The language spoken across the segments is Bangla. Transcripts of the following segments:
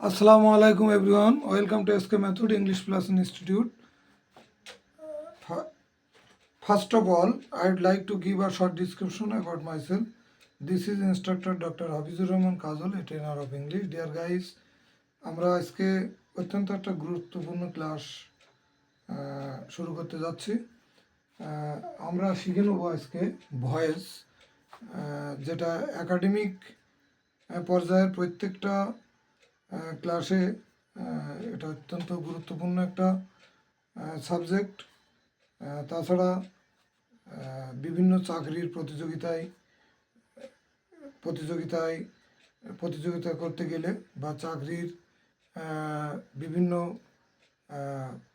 Assalamu alaikum everyone. Welcome to SK Method English Plus Institute. Fir- First of all, I'd like to give a short description about myself. This is instructor Dr. Hafizur Rahman Kazal, a trainer of English. Dear guys, আমরা আজকে অত্যন্ত একটা গুরুত্বপূর্ণ ক্লাস শুরু করতে যাচ্ছি আমরা শিখে নেব আজকে ভয়েস যেটা একাডেমিক পর্যায়ের প্রত্যেকটা ক্লাসে এটা অত্যন্ত গুরুত্বপূর্ণ একটা সাবজেক্ট তাছাড়া বিভিন্ন চাকরির প্রতিযোগিতায় প্রতিযোগিতায়, প্রতিযোগিতা করতে গেলে বা চাকরির বিভিন্ন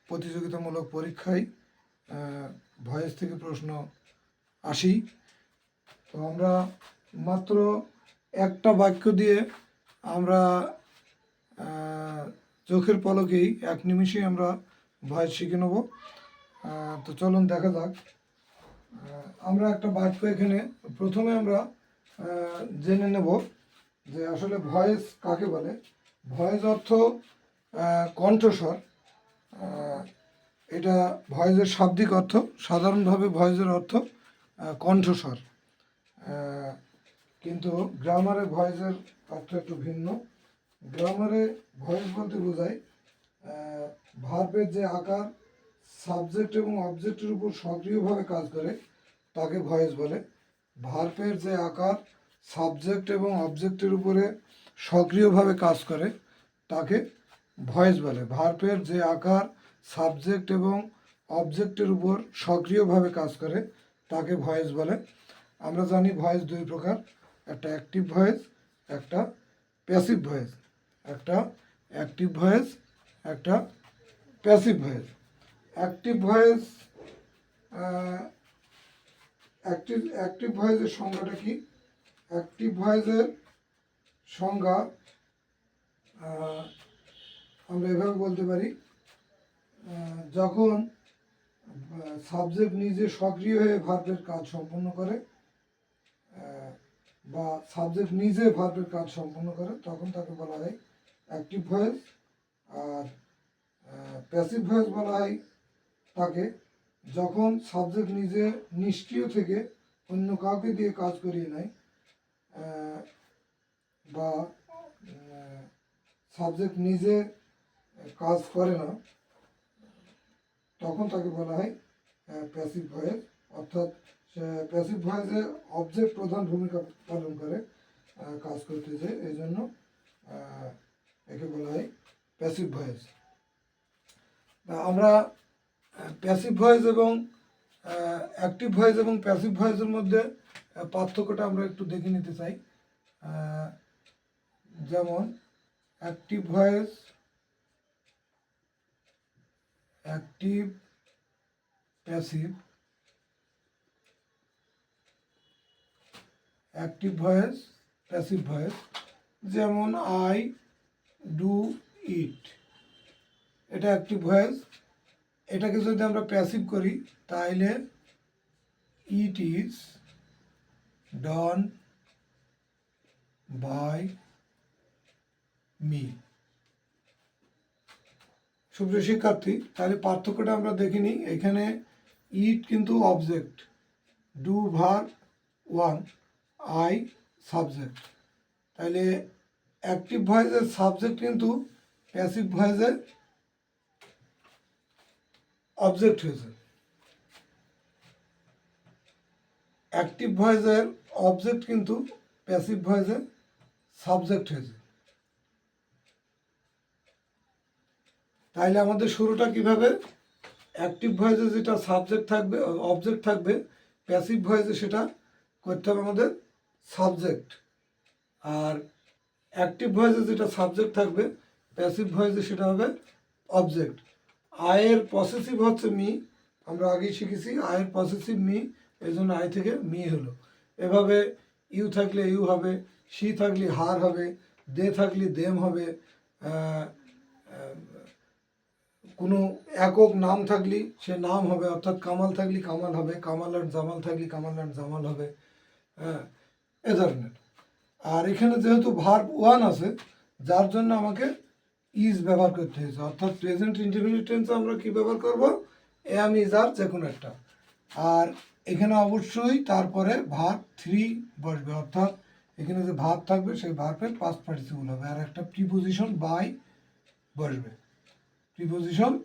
প্রতিযোগিতামূলক পরীক্ষায় ভয়েস থেকে প্রশ্ন আসি। তো আমরা মাত্র একটা বাক্য দিয়ে আমরা চোখের পলকেই এক নিমিষেই আমরা ভয়েস শিখে নেব। তো চলুন দেখা যাক। আমরা একটা বাক্য এখানে প্রথমে আমরা জেনে নেব যে আসলে ভয়েস কাকে বলে? ভয়েস অর্থ কণ্ঠস্বর। এটা ভয়েসের শাব্দিক অর্থ, সাধারণভাবে ভয়েসের অর্থ কণ্ঠস্বর। কিন্তু গ্রামারে ভয়েসের অর্থ একটু ভিন্ন। গ্রামারে ভয়েস বলতে বোঝায়। ভার্বের যে আকার, সাবজেক্ট এবং অবজেক্টের উপর সক্রিয়ভাবে কাজ করে, তাকে ভয়েস বলে। ভার্বের যে আকার, সাবজেক্ট এবং অবজেক্টের উপরে সক্রিয়ভাবে কাজ করে, তাকে ভয়েস বলে। ভার্বের যে আকার, সাবজেক্ট এবং অবজেক্টের উপর সক্রিয়ভাবে কাজ করে, তাকে ভয়েস বলে। আমরা জানি ভয়েস দুই প্রকার, একটা অ্যাক্টিভ ভয়েস, একটা প্যাসিভ ভয়েস। একটা অ্যাক্টিভ ভয়েস একটা passive voice active voice active active ভয়েসের সংজ্ঞাটা কি? অ্যাক্টিভ ভয়েসের সংজ্ঞা আমরা এভাবে বলতে পারি যখন সাবজেক্ট নিজে সক্রিয় হয়ে ভার্বের কাজ সম্পন্ন করে বা সাবজেক্ট নিজে ভার্বের কাজ সম্পন্ন করে, তখন তাকে বলা হয় অ্যাক্টিভ ভয়েস আর প্যাসিভ ভয়েস বলা হয় তাকে। যখন সাবজেক্ট নিজে নিষ্ক্রিয় থেকে অন্য কাউকে দিয়ে কাজ করিয়ে নেয় বা সাবজেক্ট নিজে কাজ করে না, তখন তাকে বলা হয় প্যাসিভ ভয়েস অর্থাৎ প্যাসিভ ভয়েসে অবজেক্ট প্রধান ভূমিকা পালন করে কাজ করতে যায়। এই জন্য একে বলা হয় প্যাসিভ ভয়েস আমরা প্যাসিভ ভয়েস এবং অ্যাক্টিভ ভয়েস এবং প্যাসিভ ভয়েসের মধ্যে পার্থক্যটা আমরা একটু দেখে নিতে চাই। যেমন active voice active passive active voice passive voice যেমন আই ডু ইট এটা অ্যাক্টিভ ভয়েস এটাকে যদি আমরা প্যাসিভ করি তাহলে it is done by me সুপ্রিয় শিক্ষার্থী তাহলে পার্থক্যটা আমরা দেখে নিই। এখানে ইট কিন্তু object do verb one I subject তাহলে অ্যাক্টিভ ভয়েসের সাবজেক্ট কিন্তু প্যাসিভ ভয়েসের অবজেক্ট হয়েছে। অ্যাক্টিভ ভয়েসের অবজেক্ট কিন্তু প্যাসিভ ভয়েসের সাবজেক্ট হয়েছে। তাইলে আমাদের শুরুটা কীভাবে? অ্যাক্টিভ ভয়েসে যেটা সাবজেক্ট থাকবে অবজেক্ট থাকবে প্যাসিভ ভয়েসে সেটা করতে হবে আমাদের সাবজেক্ট আর অ্যাক্টিভ ভয়েসে যেটা সাবজেক্ট থাকবে প্যাসিভ ভয়েসে সেটা হবে অবজেক্ট আয়ের পসেসিভ হচ্ছে মি আমরা আগেই শিখেছি আয়ের পসেসিভ মি এই জন্য আয় থেকে মি হলো। এভাবে ইউ থাকলে ইউ হবে সি থাকলে হার হবে দে থাকলে দেম হবে কোনো একক নাম থাকলে সে নাম হবে, অর্থাৎ কামাল থাকলে কামাল হবে, কামাল আর জামাল থাকলে কামাল আর জামাল হবে হ্যাঁ এ ধরনের। আর এখানে যেহেতু ভার্ব ওয়ান আছে, যার জন্য আমাকে ইজ ব্যবহার করতে হয়েছে। অর্থাৎ প্রেজেন্ট ইন্ডিপেন্ডেন্ট টেন্স আমরা কি ব্যবহার করব? এম ইজ আর যে কোনো একটা। আর এখানে অবশ্যই তারপরে ভার থ্রি বসবে। অর্থাৎ এখানে যে ভার থাকবে, সেই ভার্বের পাস্ট পার্টিসিপল হবে। আর একটা প্রিপোজিশন বাই বসবে। প্রিপোজিশন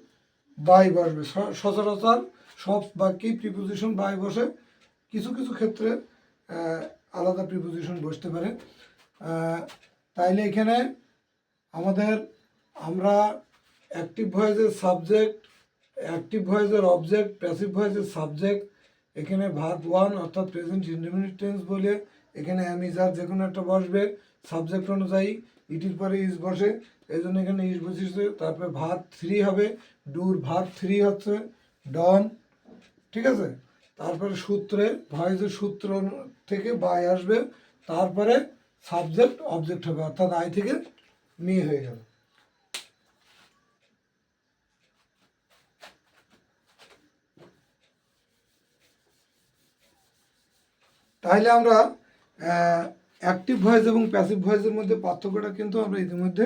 বাই বসবে। সচরাচর সব বাক্যেই প্রিপোজিশন বাই বসে। কিছু কিছু ক্ষেত্রে আলাদা প্রিপোজিশন বসতে পারে। তাইলে এখানে আমাদের আমরা অ্যাক্টিভ ভয়েসের সাবজেক্ট অ্যাক্টিভ ভয়েসের অবজেক্ট প্যাসিভ ভয়েসের সাবজেক্ট এখানে ভার্ব ওয়ান অর্থাৎ প্রেজেন্ট ইন্ডিপেন্ডেন্ট টেন্স বলে এখানে অ্যামিজার যে কোনো একটা বসবে সাবজেক্ট অনুযায়ী ইটির পরে ইজ বসে এই জন্য এখানে ইজ বসেছে, তারপরে ভার্ব থ্রি হবে ডুর ভার্ব থ্রি হচ্ছে ডন ঠিক আছে? তারপরে সূত্রে, ভয়েসের সূত্র থেকে বাই আসবে, তারপরে সাবজেক্ট অবজেক্ট হবে, অর্থাৎ আই থেকে মি হয়ে গেল তাহলে আমরা অ্যাক্টিভ ভয়েস এবং প্যাসিভ ভয়েসের মধ্যে পার্থক্যটা কিন্তু আমরা ইতিমধ্যে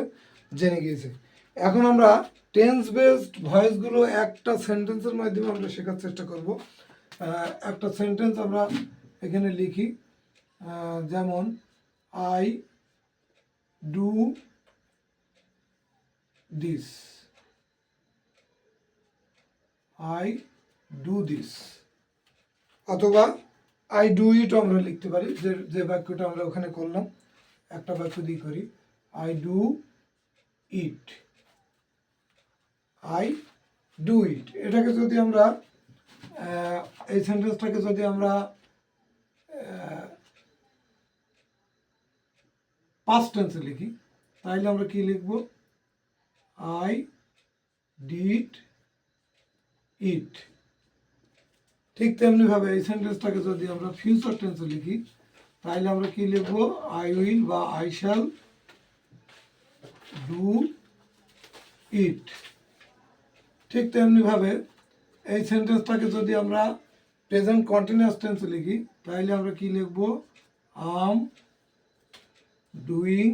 জেনে গিয়েছি। এখন আমরা টেন্স বেসড ভয়েসগুলো একটা সেন্টেন্সের মাধ্যমে আমরা শেখার চেষ্টা করব। একটা সেন্টেন্স আমরা এখানে লিখি যেমন I do this I do this অথবা আই ডু ইট আমরা লিখতে পারি, যে যে বাক্যটা আমরা ওখানে করলাম, একটা বাক্য দিয়ে করি I do it I do it এটাকে যদি আমরা এই সেন্টেন্সটাকে যদি আমরা পাস্ট টেন্সে লিখি, তাহলে আমরা কি লিখব? আই ডিড ইট ঠিক তেমনিভাবে এই সেন্টেন্সটাকে যদি আমরা ফিউচার টেন্সে লিখি, তাহলে আমরা কি লিখব? আই উইল বা আই শ্যাল ডু ইট ঠিক তেমনিভাবে এই সেন্টেন্সটাকে যদি আমরা প্রেজেন্ট কন্টিনিউয়াস টেন্সে লিখি, তাহলে আমরা কি লিখব? I'm doing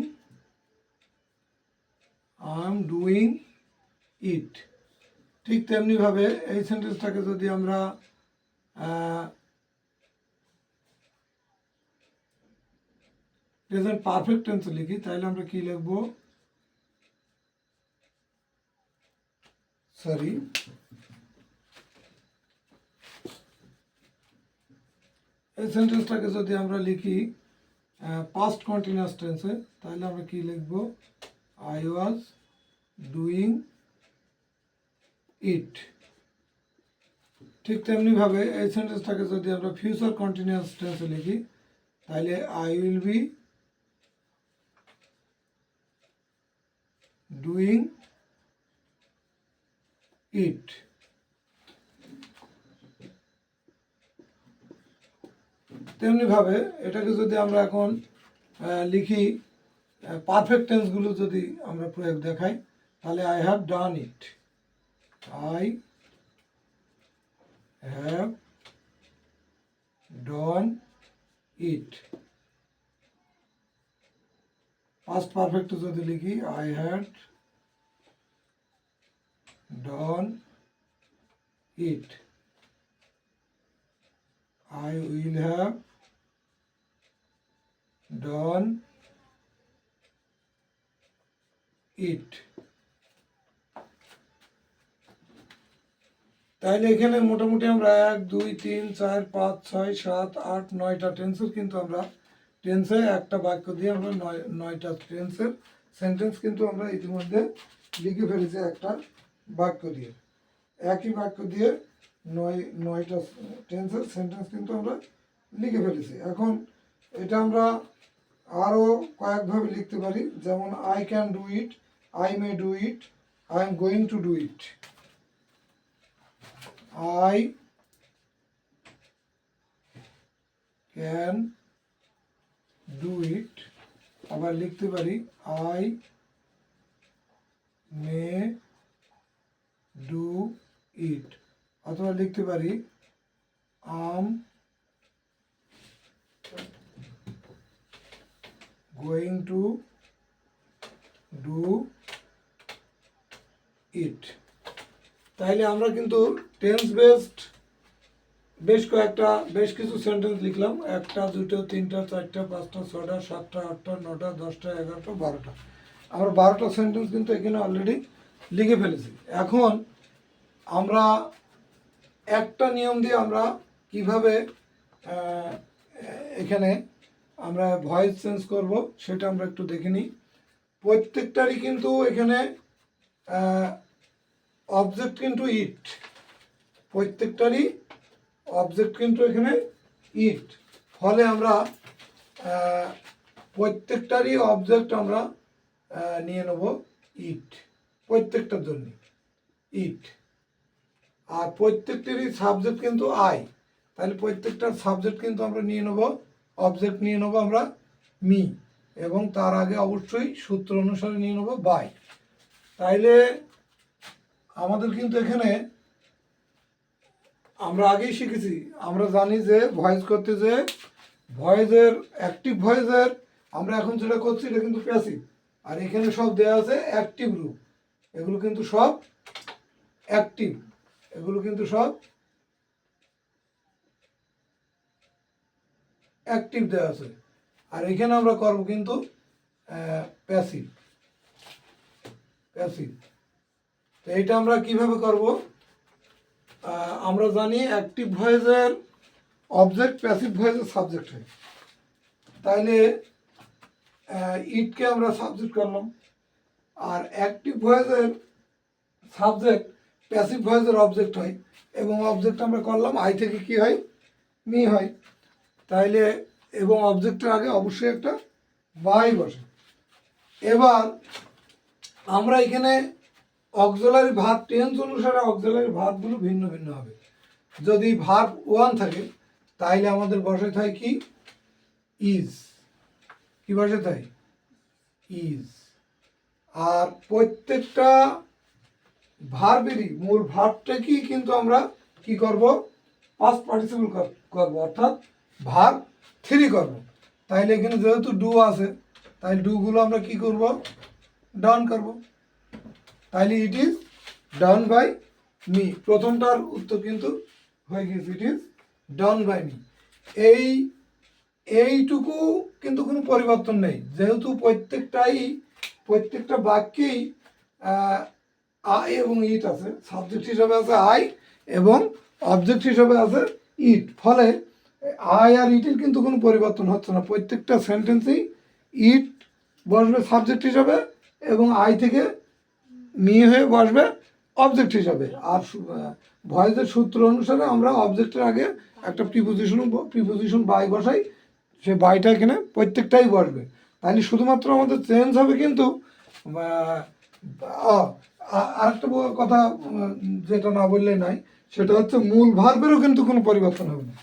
I'm doing it ঠিক তেমনিভাবে এই সেন্টেন্সটাকে যদি আমরা প্রেজেন্ট পারফেক্ট টেন্সে লিখি, তাহলে আমরা কি লিখব? সরি এই সেন্টেন্সটাকে যদি আমরা লিখি পাস্ট কন্টিনিউয়াস টেন্সে তাহলে আমরা কি লিখব? আই ওয়াজ ডুইং ইট ঠিক তেমনিভাবে এই সেন্টেন্সটাকে যদি আমরা ফিউচার কন্টিনিউয়াস টেন্সে লিখি, তাহলে I will be doing it তেমনিভাবে এটাকে যদি আমরা এখন লিখি পারফেক্ট টেন্সগুলো যদি আমরা প্রয়োগ দেখাই, তাহলে I have done it I have done it past perfect যদি লিখি I had done it. I will have done it. তাহলে এখানে মোটামুটি আমরা এক, দুই, তিন, চার, পাঁচ, ছয়, সাত, আট, নয়টা টেন্সের কিন্তু আমরা টেন্সে একটা বাক্য দিয়ে আমরা নয়, নয়টা টেন্সের সেন্টেন্স কিন্তু আমরা ইতিমধ্যে লিখে ফেলেছি একটা বাক্য দিয়ে। একই বাক্য দিয়ে নয়, নয়টা টেন্সের সেন্টেন্স কিন্তু আমরা লিখে ফেলেছি। এখন এটা আমরা আরও কয়েকভাবে লিখতে পারি। যেমন I can do it I may do it I am going to do it I can do it. আবার লিখতে পারি, I may do it. অথবা লিখতে পারি am going to do ইট তাইলে আমরা কিন্তু টেন্স বেসড বেশ কয়েকটা, বেশ কিছু সেন্টেন্স লিখলাম। একটা, দুটো, তিনটা, চারটা, পাঁচটা ছটা সাতটা, আটটা, নটা, দশটা, এগারোটা, বারোটা। আমরা বারোটা সেন্টেন্স কিন্তু এখানে অলরেডি লিখে ফেলেছি। এখন আমরা একটা নিয়ম দিয়ে আমরা কীভাবে এখানে আমরা ভয়েস চেঞ্জ করব সেটা আমরা একটু দেখে নিই। প্রত্যেকটারই কিন্তু এখানে অবজেক্ট কিন্তু ইট প্রত্যেকটারই অবজেক্ট কিন্তু এখানে ইট ফলে আমরা প্রত্যেকটারই অবজেক্ট আমরা নিয়ে নেব ইট প্রত্যেকটার জন্য ইট আর প্রত্যেকটারই সাবজেক্ট কিন্তু আই তাহলে প্রত্যেকটার সাবজেক্ট কিন্তু আমরা নিয়ে নেব অবজেক্ট নিয়ে নেব আমরা মি এবং তার আগে অবশ্যই সূত্র অনুসারে নিয়ে নেব বাই তাইলে আমাদের কিন্তু এখানে আমরা আগেই শিখেছি, আমরা জানি যে ভয়েস করতে যে ভয়েসের অ্যাক্টিভ ভয়েসের আমরা এখন যেটা করছি এটা কিন্তু প্যাসিভ আর এখানে সব দেওয়া আছে অ্যাক্টিভ রূপ। এগুলো কিন্তু সব অ্যাক্টিভ এগুলো কিন্তু সব অ্যাক্টিভ দেওয়া আছে। আর এখানে আমরা করব কিন্তু প্যাসিভ প্যাসিভ তো এইটা আমরা কীভাবে করব? আমরা জানি অ্যাক্টিভ ভয়েসের অবজেক্ট প্যাসিভ ভয়েসের সাবজেক্ট হয়। তাইলে ইটকে আমরা সাবজেক্ট করলাম। আর অ্যাক্টিভ ভয়েসের সাবজেক্ট প্যাসিভ ভয়েসের অবজেক্ট হয় এবং অবজেক্ট আমরা করলাম আই থেকে কি হয়? মি হয়। তাইলে এবং অবজেক্টের আগে অবশ্যই একটা বাই বসে। এবার আমরা এখানে অক্সিলারি ভাত টেন্স অনুসারে অক্সিলারি ভাতগুলো ভিন্ন ভিন্ন হবে। যদি ভাত ওয়ান থাকে, তাইলে আমাদের বসে থাকে কি? ইজ কি বসে থাকে ইজ আর প্রত্যেকটা ভার্বেরই মূল ভার্বটাকেই কিন্তু আমরা কি করব? পাস্ট পার্টিসিপল করব, অর্থাৎ ভার থ্রি করব। তাইলে এখানে যেহেতু ডু আছে তাই ডুগুলো আমরা কি করব? ডান করব। তাইলে it is done by me প্রথমটার উত্তর কিন্তু হয়ে গেছে it is done by me এই, এইটুকু কিন্তু কোনো পরিবর্তন নেই। যেহেতু প্রত্যেকটাই, প্রত্যেকটা বাক্যেই আই এবং ইট আছে। সাবজেক্ট হিসাবে আছে আই এবং অবজেক্ট হিসাবে আছে ইট। ফলে আই আর ইটের কিন্তু কোনো পরিবর্তন হচ্ছে না। প্রত্যেকটা সেন্টেন্সেই ইট বসবে সাবজেক্ট হিসাবে এবং আই থেকে মি হয়ে বসবে অবজেক্ট হিসাবে। আর ভয়েসের সূত্র অনুসারে আমরা অবজেক্টের আগে একটা প্রিপোজিশন প্রিপোজিশন বাই বসাই। সে বাইটা এখানে প্রত্যেকটাই বসবে। তাহলে শুধুমাত্র আমাদের চেঞ্জ হবে কিন্তু আরেকটা কথা যেটা না বললে নাই, সেটা হচ্ছে মূল ভার্বেরও কিন্তু কোনো পরিবর্তন হবে না।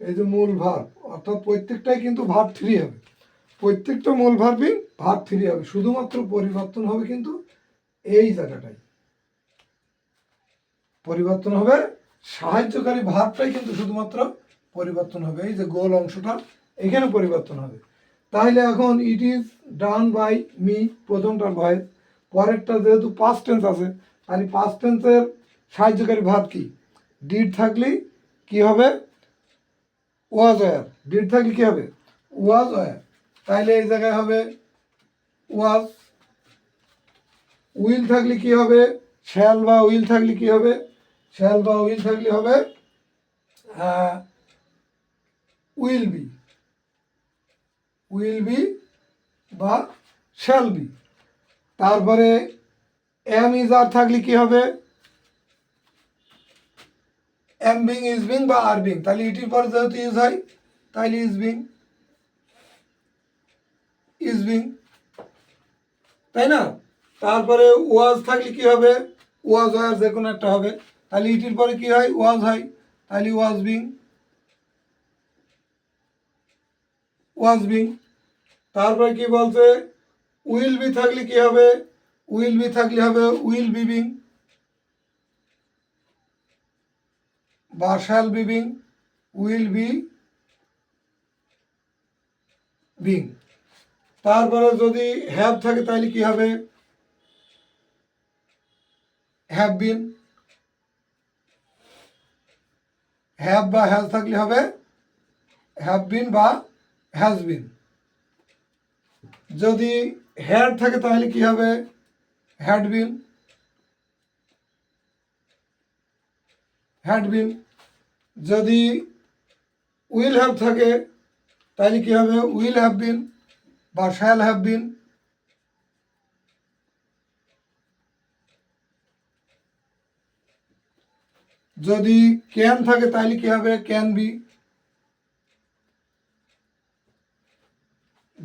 এই যে মূল ভার্ব অর্থাৎ প্রত্যেকটাই কিন্তু ভার্ব থ্রি হবে। প্রত্যেকটা মূল ভার্বই ভার্ব থ্রি হবে। শুধুমাত্র পরিবর্তন হবে কিন্তু এই জায়গাটাই। পরিবর্তন হবে, সাহায্যকারী ভাবটাই কিন্তু শুধুমাত্র পরিবর্তন হবে। এই যে গোল অংশটা, এখানে পরিবর্তন হবে। তাহলে এখন it is done by me প্রথমটার ভয়েস। পরেরটা যেহেতু পাস্ট টেন্স আছে, তাহলে পাস্ট টেন্সের সাহায্যকারী ভাব কি? ডিড থাকলে কি হবে? ওয়াজ ওয়ার ডিড থাকলে কি হবে? ওয়াজ ওয়ার তাহলে এই জায়গায় হবে ওয়াজ উইল থাকলে কি হবে? শ্যাল বা উইল থাকলে কি হবে? শ্যাল বা উইল থাকলে হবে উইল বি উইল বি বা শ্যাল বি তারপরে এম ইজ আর থাকলে কি হবে? এম বিং ইজ বিং বা আর বিং তাহলে ইটির পরে যেহেতু ইউজ হয়, তাহলে ইজ বিং ইজ বিং তাই না? তারপরে ওয়াজ থাকলে কি হবে? ওয়াজ ওয়ার যে কোনো একটা হবে। তাহলে ইটির পরে কি হয়? ওয়াজ হয়। তাহলে ওয়াজ বিং ওয়াজ বিং তারপরে কি বলছে? উইল বি থাকলে কি হবে? উইল বি থাকলে হবে, উইল বি বিং। বা shall be, will be being. তারপরে যদি হ্যাভ থাকে, তাহলে কি হবে? Have been. হ্যাভ বা হ্যাজ থাকলে হবে, হ্যাভ বিন বা হ্যাজ বিন। যদি হ্যাড থাকে তাহলে কি হবে? হ্যাড বিন হ্যাড বিন যদি উইল হ্যাভ থাকে, তাহলে কি হবে? উইল হ্যাভ বিন বা শ্যাল হ্যাভ বিন যদি ক্যান থাকে, তাহলে কি হবে? ক্যান বি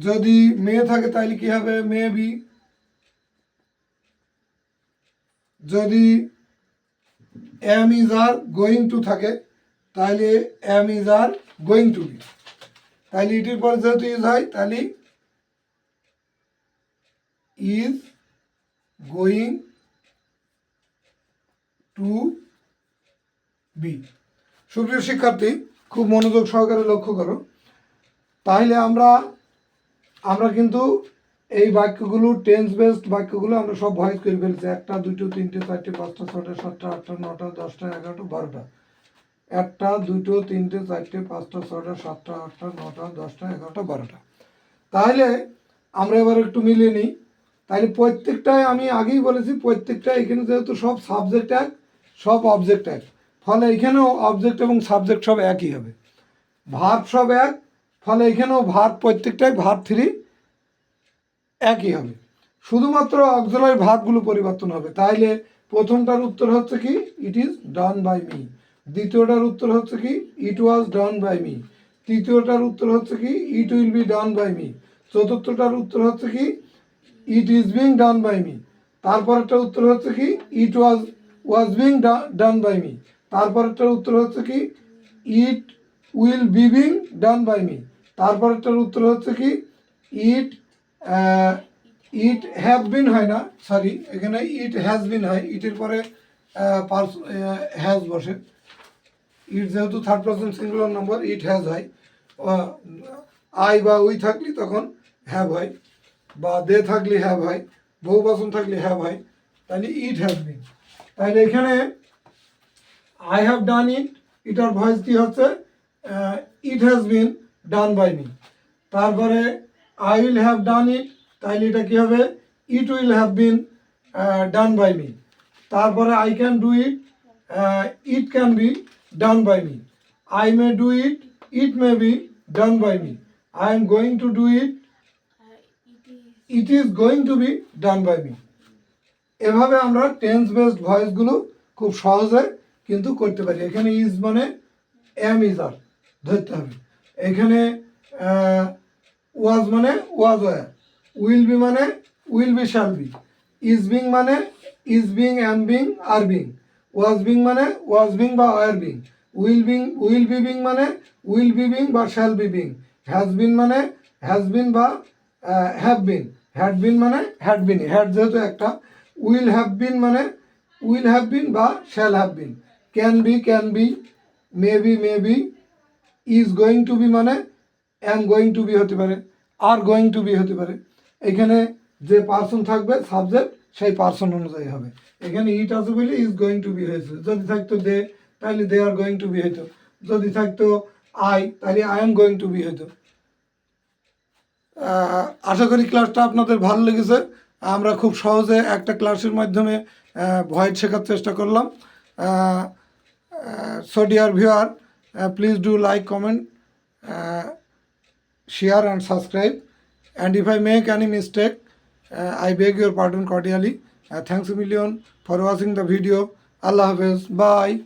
যদি মেয়ে থাকে তাহলে কি হবে? May be. যদি am is are going to থাকে, তাহলে am is are going to be তাহলে ইটির পরে যেহেতু ইজ হয়, তাহলে ইজ গোয়িং টু বি সুপ্রিয় শিক্ষার্থী, খুব মনোযোগ সহকারে লক্ষ্য করো। তাহলে আমরা আমরা কিন্তু এই বাক্যগুলো টেন্স বেসড বাক্যগুলো আমরা সব ভয়েস করে ফেলছি। একটা, দুটো, তিনটে, চারটে, পাঁচটা ছটা সাতটা, আটটা, নটা, দশটা, এগারোটা, বারোটা। একটা, দুটো, তিনটে, চারটে, পাঁচটা ছটা সাতটা, আটটা, নটা, দশটা, এগারোটা, বারোটা। তাহলে আমরা এবার একটু মিলিয়ে নিই। তাহলে প্রত্যেকটাই আমি আগেই বলেছি, প্রত্যেকটা এখানে যেহেতু সব সাবজেক্ট এক, সব অবজেক্ট এক। ফলে এখানেও অবজেক্ট এবং সাবজেক্ট সব একই হবে। ভার্ব সব এক ফলে এখানেও ভার্ব প্রত্যেকটাই ভার্ব থ্রি একই হবে। শুধুমাত্র অক্সিলারি ভার্বগুলো পরিবর্তন হবে। তাইলে প্রথমটার উত্তর হচ্ছে কি? It is done by me দ্বিতীয়টার উত্তর হচ্ছে কি? It was done by me তৃতীয়টার উত্তর হচ্ছে কি? It will be done by me চতুর্থটার উত্তর হচ্ছে কি? It is being done by me তারপরেরটার উত্তর হচ্ছে কি? It was was being done by me তারপরেরটার উত্তর হচ্ছে কি? It will be being done by me তারপরেরটার উত্তর হচ্ছে কি ইট ইট হ্যাভ বিন হয় না সরি এখানে ইট হ্যাজ বিন হয় ইটের পরে পার্স হ্যাজ বসে। ইট যেহেতু third person singular number it has হয়। আই বা উই থাকলে তখন হ্যাভ হয়, বা দে থাকলে হ্যাভ হয় বহু বচন থাকলে হ্যাভ হয়, তাহলে ইট হ্যাভ বিন তাহলে এখানে আই হ্যাভ ডান ইট ইটার ভয়েস কি হচ্ছে? It has been done by me তারপরে I will have done it তাহলে এটা কী হবে? It will have been done by me তারপরে I can do it it can be done by me I may do it it may be done by me I am going to do it it is going to be done by me এভাবে আমরা টেন্স বেসড ভয়েসগুলো খুব সহজে কিন্তু করতে পারি। এখানে ইজ মানে এম ইজ আর ধরতে হবে। এখানে ওয়াজ মানে ওয়াজ ওয়ার উইল বি মানে will be shall be. Is being মানে is being am being are being. Was being মানে ওয়াজ বিং বা were being. Will being, will be being মানে উইল বি বিং বা shall be being. Has been মানে হ্যাজ বিন বা হ্যাভ বিন। হ্যাড বিন মানে হ্যাড বিন। হ্যাড যেহেতু একটা, উইল হ্যাভ বিন মানে উইল হ্যাভ বিন বা shall have been. Can be can be, may be may be is going to be মানে অ্যাম গোয়িং টু বি হতে পারে আর গোয়িং টু বি হতে পারে। এখানে যে পার্সন থাকবে সাবজেক্ট সেই পার্সন অনুযায়ী হবে। এখানে ইট আছে বলে ইজ গোয়িং টু বি হয়েছে। যদি থাকতো দে তাহলে they are going to be হইতো। যদি থাকতো আই তাহলে I am going to be হইতো। আশা করি ক্লাসটা আপনাদের ভালো লেগেছে। আমরা খুব সহজে একটা ক্লাসের মাধ্যমে ভয়েস শেখার চেষ্টা করলাম। So dear viewer please do like comment share and subscribe and if i make any mistake uh, i beg your pardon cordially uh, thanks a million for watching the video allah hafiz bye